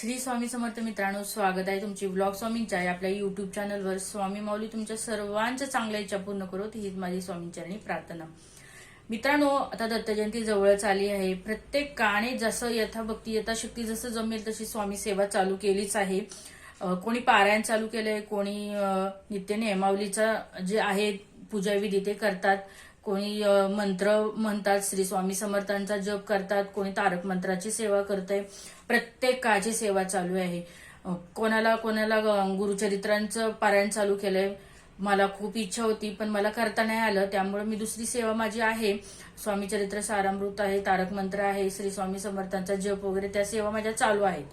श्री स्वामी समर्थ मित्रांनो स्वागत आहे तुमची ब्लॉग स्वामींच्या आपल्या युट्यूब चॅनलवर स्वामी माऊली तुमच्या सर्वांच्या चांगल्या इच्छा पूर्ण करोत. हीच माझी स्वामींचरणी प्रार्थना. मित्रांनो आता दत्तजयंती जवळच आली आहे. प्रत्येकाने जसं यथाभक्ती यथाशक्ती जसं जमेल तशी स्वामी सेवा चालू केलीच आहे. कोणी पारायण चालू केलंय कोणी नित्य नेमावलीचा जे आहे पूजाविधी ते करतात. कोणी मंत्र म्हणतात श्री स्वामी समर्थांचा जप करतात कोणी तारक मंत्राची सेवा आहे प्रत्येकाची सेवा चालू आहे. कोणाला कोणाला गुरुचरित्रांचं पारायण चालू केलंय मला खूप इच्छा होती पण मला करता नाही आलं. त्यामुळे मी दुसरी सेवा माझी आहे. स्वामी चरित्र सारामृत आहे तारक मंत्र आहे श्री स्वामी समर्थांचा जप वगैरे त्या सेवा माझ्या चालू आहेत.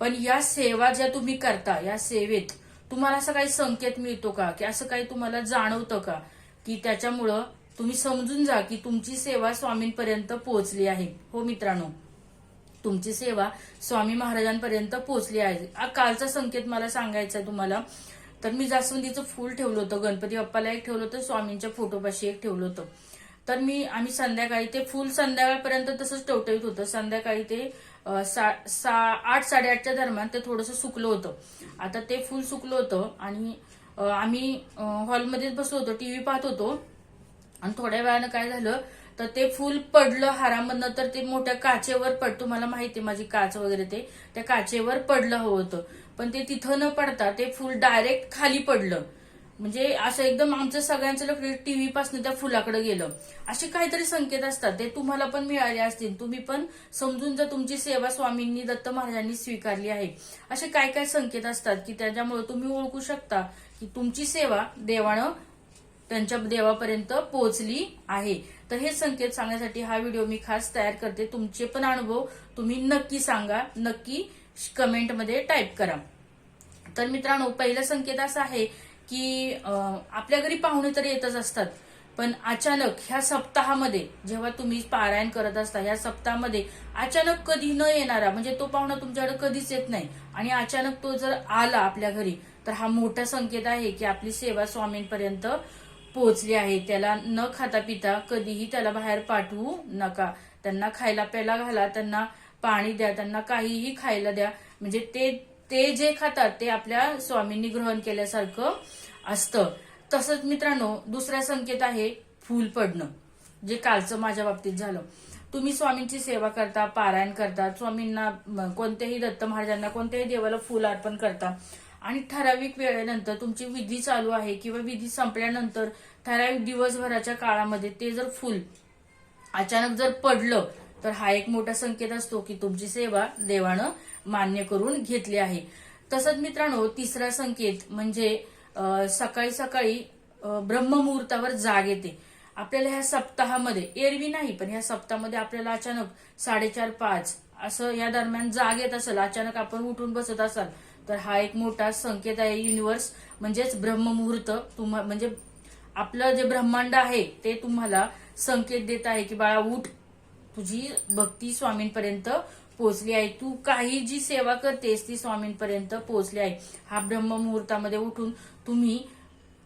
पण या सेवा ज्या तुम्ही करता या सेवेत तुम्हाला असं काही संकेत मिळतो का? की असं काही तुम्हाला जाणवतं का? की त्याच्यामुळं तुम्ही समजून जा की तुमची सेवा स्वामींपर्यंत पोहोचली आहे. हो मित्रांनो. तुमची सेवा स्वामी महाराजांपर्यंत पोहोचली आहे. कालचा संकेत मला सांगायचा आहे तुम्हाला. तर मी जास्वंदीचं फूल ठेवलं होतं गणपती बाप्पाला एक ठेवलं होतं स्वामींच्या फोटोपाशी एक ठेवलं होतं. तर मी आम्ही संध्याकाळी ते फूल संध्याकाळपर्यंत तसंच टवटवीत होतं. संध्याकाळी ते सा- सा- आठ साडेआठच्या दरम्यान ते थोडंसं सुकलं होतं. आता ते फूल सुकलं होतं आणि आम्ही हॉलमध्येच बसलो होतो टीव्ही पाहत होतो. आणि थोड्या वेळानं काय झालं तर ते फुल पडलं हारामधनं तर ते मोठ्या काचेवर पड तुम्हाला माहिती आहे माझी काच वगैरे ते त्या काचेवर पडलं हवं होतं. पण ते तिथं न पडता ते फुल डायरेक्ट खाली पडलं. म्हणजे असं एकदम आमचं सगळ्यांचं लक्ष टीव्ही पासून त्या फुलाकडे गेलं. असे काहीतरी संकेत असतात ते तुम्हाला पण मिळाले असतील. तुम्ही पण समजून जर तुमची सेवा स्वामींनी दत्त महाराजांनी स्वीकारली आहे. असे काय काय संकेत असतात की त्याच्यामुळे तुम्ही ओळखू शकता की तुमची सेवा देवानं त्यांच्या देवापर्यंत पोहोचली आहे. तर हे संकेत सांगण्यासाठी हा व्हिडिओ मी खास तयार करते. तुमचे पण अनुभव तुम्ही नक्की सांगा. नक्की कमेंटमध्ये टाईप करा. तर मित्रांनो पहिला संकेत असा आहे की आपल्या घरी पाहुणे तर येतच असतात पण अचानक ह्या सप्ताहामध्ये जेव्हा तुम्ही पारायण करत असता ह्या सप्ताहामध्ये अचानक कधी न येणारा म्हणजे तो पाहुणा तुमच्याकडे कधीच येत नाही आणि अचानक तो जर आला आपल्या घरी तर हा मोठा संकेत आहे की आपली सेवा स्वामींपर्यंत पोहोचली आहे. त्याला न खाता पिता कधीही त्याला बाहेर पाठवू नका. त्यांना खायला प्यायला घाला त्यांना पाणी द्या त्यांना काहीही खायला द्या. म्हणजे ते ते जे खातात ते आपल्या स्वामींनी ग्रहण केल्यासारखं असतं. तसंच मित्रांनो दुसरा संकेत आहे फूल पडणं जे कालचं माझ्या बाबतीत झालं. तुम्ही स्वामींची सेवा करता पारायण करता स्वामींना कोणत्याही दत्त महाराजांना कोणत्याही देवाला फूल अर्पण करता. आणि ठराविक वेळेनंतर तुमची विधी चालू आहे किंवा विधी संपल्यानंतर ठराविक दिवसभराच्या काळामध्ये ते जर फुल अचानक जर पडलं तर हा एक मोठा संकेत असतो की तुमची सेवा देवानं मान्य करून घेतली आहे. तसंच मित्रांनो तिसरा संकेत म्हणजे सकाळी सकाळी ब्रह्ममुहूर्तावर जाग येते. आपल्याला ह्या सप्ताहामध्ये एरवी नाही पण ह्या सप्ताहामध्ये आपल्याला अचानक साडेचार पाच असं या दरम्यान जाग येत असेल अचानक आपण उठून बसत असाल तर हा एक मोठा संकेत आहे युनिव्हर्स म्हणजेच ब्रह्ममुहूर्त. तुम्हा म्हणजे आपलं जे ब्रह्मांड आहे ते तुम्हाला संकेत देत आहे की बाळा उठ. तुझी भक्ती स्वामींपर्यंत पोहोचली आहे. तू काही जी सेवा करतेस ती स्वामींपर्यंत पोहोचली आहे. हा ब्रह्ममुहूर्तामध्ये उठून तुम्ही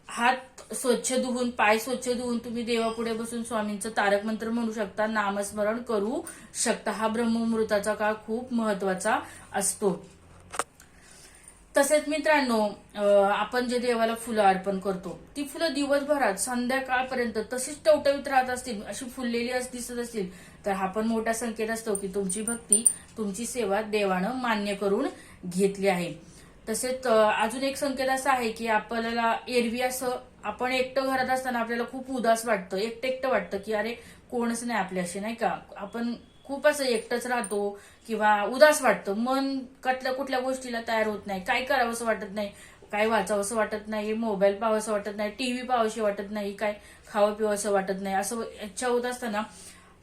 हात स्वच्छ धुवून पाय स्वच्छ धुवून तुम्ही देवापुढे बसून स्वामींचं तारक मंत्र म्हणू शकता. नामस्मरण करू शकता. हा ब्रह्ममुहूर्ताचा काळ खूप महत्त्वाचा असतो. तसेच मित्रांनो आपण जे देवाला फुलं अर्पण करतो ती फुलं दिवसभरात संध्याकाळपर्यंत तशीच टवटवीत राहत असतील अशी फुललेली अस- दिसत असतील तर हा पण मोठा संकेत असतो की तुमची भक्ती तुमची सेवा देवानं मान्य करून घेतली आहे. तसेच अजून एक संकेत असा आहे की आपल्याला एरवी असं आपण एकटं घरात असताना आपल्याला खूप उदास वाटतं एकटं एकटं वाटतं की अरे कोणच नाही आपल्याशी नाही का? आपण खूप असं एकटंच राहतो किंवा उदास वाटतं. मन कुठल्या कुठल्या गोष्टीला तयार होत नाही. काय करावंसं वाटत नाही. काय वाचावंसं वाटत नाही. मोबाईल पाहावंसं वाटत नाही. टीव्ही पाहावशी वाटत नाही. काय खावं पिवावंसं वाटत नाही. असं इच्छा होत असताना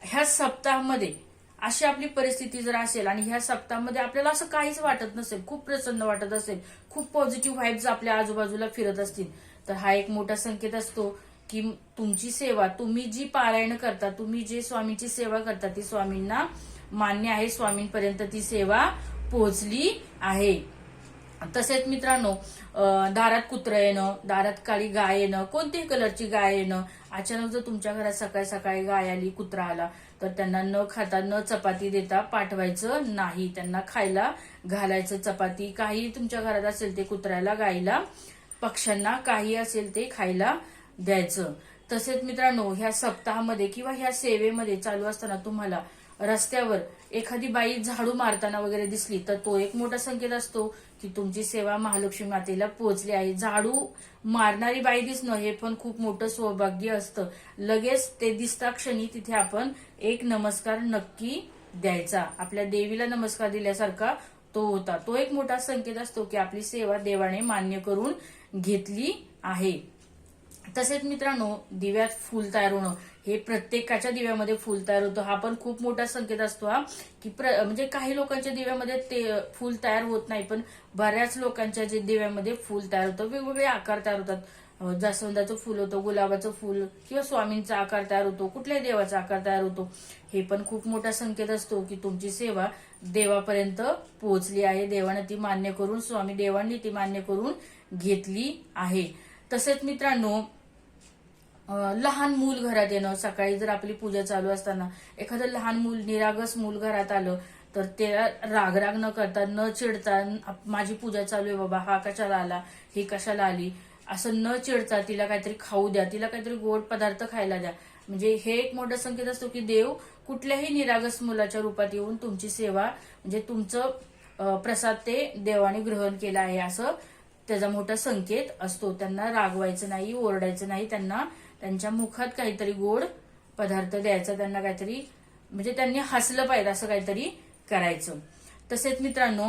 ह्या सप्ताहामध्ये अशी आपली परिस्थिती जर असेल आणि ह्या सप्ताहामध्ये आपल्याला असं काहीच वाटत नसेल खूप प्रसन्न वाटत असेल खूप पॉझिटिव्ह व्हाईब्स आपल्या आजूबाजूला फिरत असतील तर हा एक मोठा संकेत असतो. की तुमची सेवा तुम्ही जी पारायण करता तुम्ही जे स्वामीची सेवा करता ती स्वामींना मान्य आहे. स्वामींपर्यंत ती सेवा पोहोचली आहे. तसेच मित्रांनो दारात कुत्रा येणं दारात काळी गाय येणं कोणत्याही कलरची गाय येणं अचानक जर तुमच्या घरात सकाळी सकाळी गाय आली कुत्रा आला तर त्यांना न खाता न चपाती देता पाठवायचं नाही. त्यांना खायला घालायचं चपाती. काही तुमच्या घरात असेल ते कुत्र्याला गायीला पक्ष्यांना काही असेल ते खायला द्यायचं. तसेच मित्रांनो ह्या सप्ताहामध्ये किंवा ह्या सेवेमध्ये चालू असताना तुम्हाला रस्त्यावर एखादी बाई झाडू मारताना वगैरे दिसली तर तो एक मोठा संकेत असतो की तुमची सेवा महालक्ष्मी मातेला पोहोचली आहे. झाडू मारणारी बाई दिसणं हे पण खूप मोठं सौभाग्य असतं. लगेच ते दिसता क्षणी तिथे आपण एक नमस्कार नक्की द्यायचा. आपल्या देवीला नमस्कार दिल्यासारखा तो होता. तो एक मोठा संकेत असतो की आपली सेवा देवाने मान्य करून घेतली आहे. तसेच मित्रांनो दिव्यात फुल तयार होणं हे प्रत्येकाच्या दिव्यामध्ये फुल तयार होतं. हा पण खूप मोठा संकेत असतो हा. की प्र- म्हणजे काही लोकांच्या दिव्यामध्ये ते फुल तयार होत नाही पण बऱ्याच लोकांच्या जे दिव्यामध्ये फुल तयार होतं वेगवेगळे आकार तयार होतात. जास्वंदाचं फुल होतं गुलाबाचं फुल किंवा स्वामींचा आकार तयार होतो कुठल्याही देवाचा आकार तयार होतो. हे पण खूप मोठा संकेत असतो की तुमची सेवा देवापर्यंत पोहोचली आहे. देवानं ती मान्य करून स्वामी देवांनी ती मान्य करून घेतली आहे. तसेच मित्रांनो लहान मूल घरात येणं सकाळी जर आपली पूजा चालू असताना एखादं लहान मूल निरागस मूल घरात आलं तर ते राग न करता न चिडता माझी पूजा चालू आहे बाबा हा कशाला आला? ही कशाला आली? असं न चिडता तिला काहीतरी खाऊ द्या तिला काहीतरी गोड पदार्थ खायला द्या. म्हणजे हे एक मोठा संकेत असतो की देव कुठल्याही निरागस मुलाच्या रूपात येऊन तुमची सेवा म्हणजे तुमचं प्रसाद ते देवाने ग्रहण केला आहे असं त्याचा मोठा संकेत असतो. त्यांना रागवायचं नाही ओरडायचं नाही त्यांना त्यांच्या मुखात काहीतरी गोड पदार्थ द्यायचा त्यांना काहीतरी म्हणजे त्यांनी हसलं पाहिजे असं काहीतरी करायचं. तसेच मित्रांनो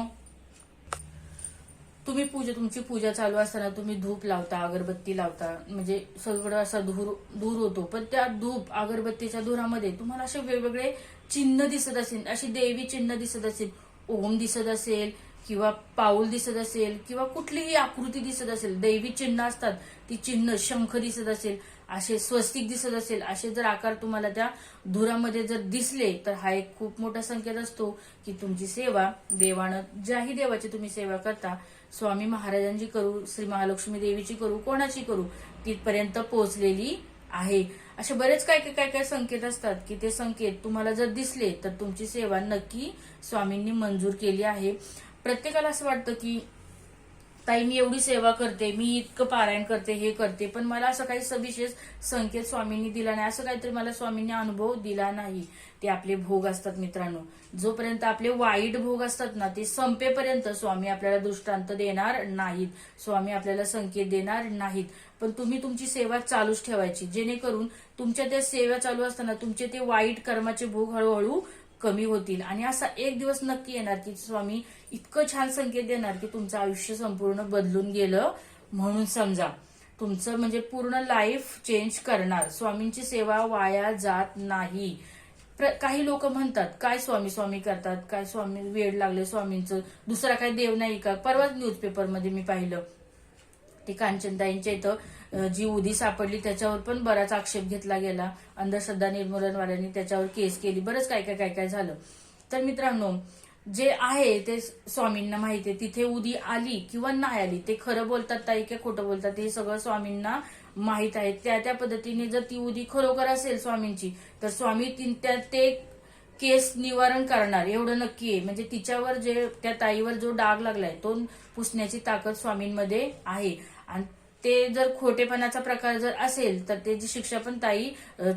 तुम्ही पूजा तुमची पूजा चालू असताना तुम्ही धूप लावता अगरबत्ती लावता म्हणजे सगळं असा धूर धूर होतो. पण त्या धूप अगरबत्तीच्या धुरामध्ये तुम्हाला असे वेगवेगळे चिन्ह दिसत असेल अशी देवी चिन्ह दिसत असेल ओम दिसत असेल किंवा पाऊल दिसत असेल किंवा कुठलीही आकृती दिसत असेल दैवी चिन्ह असतात ती चिन्ह शंख दिसत असेल असे स्वस्तिक दिसत असेल असे जर आकार तुम्हाला त्या धुरामध्ये जर दिसले तर हा एक खूप मोठा संकेत असतो की तुमची सेवा देवानं ज्याही देवाची तुम्ही सेवा करता स्वामी महाराजांची करू श्री महालक्ष्मी देवीची करू कोणाची करू तिथपर्यंत पोहोचलेली आहे. असे बरेच काय काय काय काय संकेत असतात की ते संकेत तुम्हाला जर दिसले तर तुमची सेवा नक्की स्वामींनी मंजूर केली आहे. प्रत्येकाला असं वाटतं की ताई मी एवढी सेवा करते मी इतकं पारायण करते हे करते पण मला असं काही सविशेष संकेत स्वामींनी दिला नाही. असं काहीतरी मला स्वामींनी अनुभव दिला नाही. ते आपले भोग असतात मित्रांनो. जोपर्यंत आपले वाईट भोग असतात ना ते संपेपर्यंत स्वामी आपल्याला दृष्टांत देणार नाहीत. स्वामी आपल्याला संकेत देणार नाहीत. पण तुम्ही तुमची सेवा चालूच ठेवायची. जेणेकरून तुमच्या त्या सेवा चालू असताना तुमचे ते वाईट कर्माचे भोग हळूहळू कमी होतील. आणि असा एक दिवस नक्की येणार की स्वामी इतकं छान संकेत देणार की तुमचं आयुष्य संपूर्ण बदलून गेलं म्हणून समजा. तुमचं म्हणजे पूर्ण लाईफ चेंज करणार. स्वामींची सेवा वाया जात नाही. प्र- काही लोक म्हणतात काय स्वामी स्वामी करतात? काय स्वामी वेळ लागले स्वामींचं? दुसरा काही देव नाही का? परवाच न्यूजपेपरमध्ये मी पाहिलं. ते कांचनताईंच्या इथं जी उदी सापडली त्याच्यावर पण बराच आक्षेप घेतला गेला. अंधश्रद्धा निर्मूलनवाल्यांनी त्याच्यावर केस केली. बरंच काय काय काय काय झालं. तर मित्रांनो जे आहे ते स्वामींना माहिती आहे. तिथे उदी आली किंवा नाही आली ते खरं बोलतात ताई की खोटं बोलतात हे सगळं स्वामींना माहीत आहे. त्या त्या पद्धतीने जर ती उदी खरोखर असेल स्वामींची तर स्वामी त्या- ते केस निवारण करणार एवढं नक्की आहे. म्हणजे तिच्यावर जे त्या ताईवर जो डाग लागलाय तो पुसण्याची ताकद स्वामींमध्ये आहे. आणि ते जर खोटेपणाचा प्रकार जर असेल तर त्याची शिक्षा पण ताई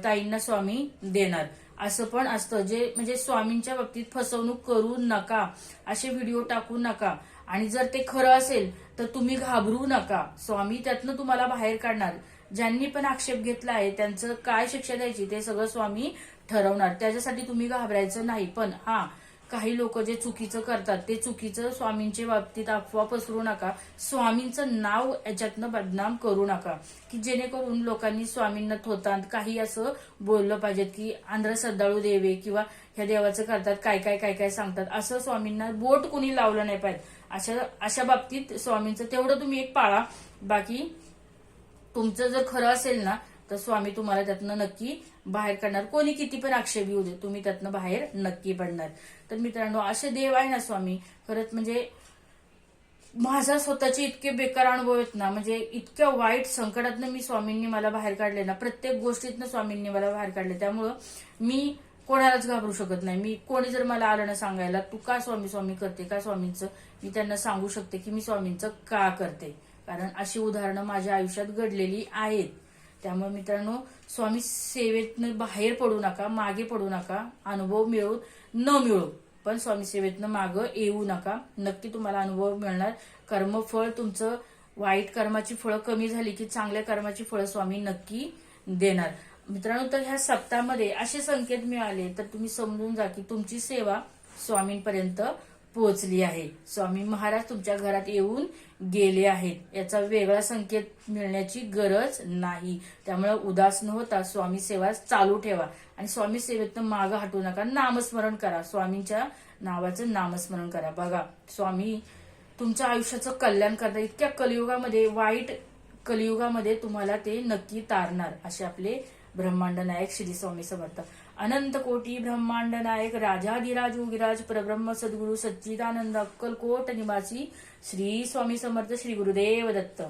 ताईंना स्वामी देणार. असं पण असतं. जे म्हणजे स्वामींच्या बाबतीत फसवणूक करू नका असे व्हिडिओ टाकू नका. आणि जर ते खरं असेल तर तुम्ही घाबरू नका. स्वामी त्यातनं तुम्हाला बाहेर काढणार. ज्यांनी पण आक्षेप घेतला आहे त्यांचं काय शिक्षा द्यायची ते सगळं स्वामी ठरवणार. त्याच्यासाठी तुम्ही घाबरायचं नाही. पण हा काही लोक जे चुकीचं करतात ते चुकीचं स्वामींच्या बाबतीत अफवा पसरू नका. स्वामींचं नाव याच्यातनं बदनाम करू नका. की जेणेकरून लोकांनी स्वामींना थोतांत काही असं बोललं पाहिजेत की आंध्र श्रद्धाळू देवे किंवा ह्या देवाचं करतात काय काय काय काय सांगतात असं स्वामींना बोट कुणी लावलं नाही पाहिजे. अशा अशा बाबतीत स्वामींचं तेवढं तुम्ही एक पाळा. बाकी तुमचं जर खरं असेल ना तर स्वामी तुम्हाला त्यातनं नक्की बाहेर काढणार. कोणी किती पण आक्षेप येऊ दे तुम्ही त्यातनं बाहेर नक्की पडणार. तर मित्रांनो असे देव आहे ना स्वामी खरंच म्हणजे माझा स्वतःचे इतके बेकार अनुभव आहेत ना म्हणजे इतक्या वाईट संकटातनं मी स्वामींनी मला बाहेर काढले ना प्रत्येक गोष्टीतनं स्वामींनी मला बाहेर काढले. त्यामुळं मी कोणालाच घाबरू शकत नाही. मी कोणी जर मला आलं ना सांगायला तू का स्वामी स्वामी करते का स्वामींचं? मी त्यांना सांगू शकते की मी स्वामींचं का करते. कारण अशी उदाहरणं माझ्या आयुष्यात घडलेली आहेत. त्यामुळे मित्रांनो स्वामी सेवेतनं बाहेर पडू नका मागे पडू नका अनुभव मिळू न मिळू पण स्वामी सेवेतनं मागं येऊ नका. नक्की तुम्हाला अनुभव मिळणार. कर्मफळ तुमचं वाईट कर्माची फळं कमी झाली की चांगल्या कर्माची फळं स्वामी नक्की देणार. मित्रांनो तर ह्या सप्ताहामध्ये असे संकेत मिळाले तर तुम्ही समजून जा की तुमची सेवा स्वामींपर्यंत पोहोचली आहे. स्वामी महाराज तुमच्या घरात येऊन गेले आहेत. याचा वेगळा संकेत मिळण्याची गरज नाही. त्यामुळे उदास न होता स्वामी सेवा चालू ठेवा. आणि स्वामी सेवेतनं मागं हटू नका. नामस्मरण करा. स्वामींच्या नावाचं नामस्मरण करा. बघा स्वामी तुमच्या आयुष्याचं कल्याण करता इतक्या कलियुगामध्ये वाईट कलियुगामध्ये तुम्हाला ते नक्की तारणार असे आपले ब्रह्मांड नायक श्री स्वामी समर्थ. अनंत कोटी ब्रह्मांड नायक राजाधिराज योगिराज परब्रह्म सद्गुरु सच्चिदानंद अक्कलकोट निवासी श्री स्वामी समर्थ श्री गुरुदेव दत्त.